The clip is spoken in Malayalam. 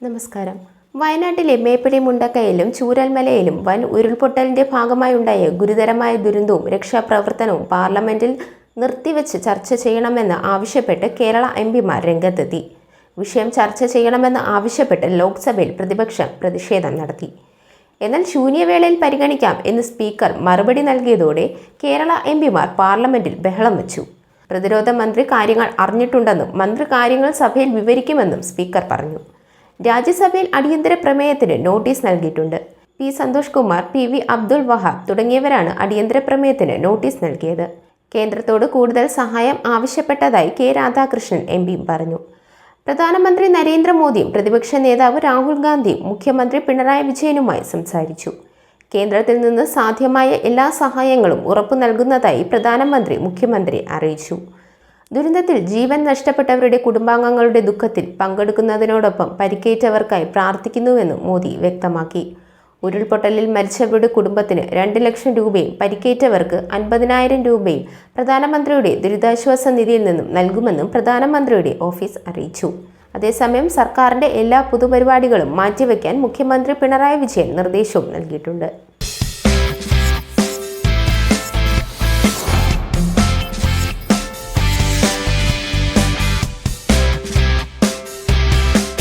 നമസ്കാരം. വയനാട്ടിലെ മേപ്പിടി മുണ്ടക്കയിലും ചൂരൽമലയിലും വൻ ഉരുൾപൊട്ടലിന്റെ ഭാഗമായുണ്ടായ ഗുരുതരമായ ദുരന്തവും രക്ഷാപ്രവർത്തനവും പാർലമെന്റിൽ നിർത്തിവെച്ച് ചർച്ച ചെയ്യണമെന്ന് ആവശ്യപ്പെട്ട് കേരള എം പിമാർ രംഗത്തെത്തി. വിഷയം ചർച്ച ചെയ്യണമെന്ന് ആവശ്യപ്പെട്ട് ലോക്സഭയിൽ പ്രതിപക്ഷം പ്രതിഷേധം നടത്തി. എന്നാൽ ശൂന്യവേളയിൽ പരിഗണിക്കാം എന്ന് സ്പീക്കർ മറുപടി നൽകിയതോടെ കേരള എം പിമാർ പാർലമെന്റിൽ ബഹളം വച്ചു. പ്രതിരോധ മന്ത്രി കാര്യങ്ങൾ അറിഞ്ഞിട്ടുണ്ടെന്നും മന്ത്രി കാര്യങ്ങൾ സഭയിൽ വിവരിക്കുമെന്നും സ്പീക്കർ പറഞ്ഞു. രാജ്യസഭയിൽ അടിയന്തര പ്രമേയത്തിന് നോട്ടീസ് നൽകിയിട്ടുണ്ട്. P Santhosh Kumar P V Abdul Wahab തുടങ്ങിയവരാണ് അടിയന്തര പ്രമേയത്തിന് നോട്ടീസ് നൽകിയത്. കേന്ദ്രത്തോട് കൂടുതൽ സഹായം ആവശ്യപ്പെട്ടതായി കെ രാധാകൃഷ്ണൻ എം പിയും പറഞ്ഞു. പ്രധാനമന്ത്രി നരേന്ദ്രമോദിയും പ്രതിപക്ഷ നേതാവ് രാഹുൽ ഗാന്ധിയും മുഖ്യമന്ത്രി പിണറായി വിജയനുമായി സംസാരിച്ചു. കേന്ദ്രത്തിൽ നിന്ന് സാധ്യമായ എല്ലാ സഹായങ്ങളും ഉറപ്പു നൽകുന്നതായി പ്രധാനമന്ത്രി മുഖ്യമന്ത്രി അറിയിച്ചു. ദുരന്തത്തിൽ ജീവൻ നഷ്ടപ്പെട്ടവരുടെ കുടുംബാംഗങ്ങളുടെ ദുഃഖത്തിൽ പങ്കെടുക്കുന്നതിനോടൊപ്പം പരിക്കേറ്റവർക്കായി പ്രാർത്ഥിക്കുന്നുവെന്നും മോദി വ്യക്തമാക്കി. ഉരുൾപൊട്ടലിൽ മരിച്ചവരുടെ കുടുംബത്തിന് രണ്ട് ലക്ഷം രൂപയും പരിക്കേറ്റവർക്ക് അൻപതിനായിരം രൂപയും പ്രധാനമന്ത്രിയുടെ ദുരിതാശ്വാസ നിധിയിൽ നിന്നും നൽകുമെന്നും പ്രധാനമന്ത്രിയുടെ ഓഫീസ് അറിയിച്ചു. അതേസമയം സർക്കാരിന്റെ എല്ലാ പൊതുപരിപാടികളും മാറ്റിവെക്കാൻ മുഖ്യമന്ത്രി പിണറായി വിജയൻ നിർദ്ദേശവും നൽകിയിട്ടുണ്ട്.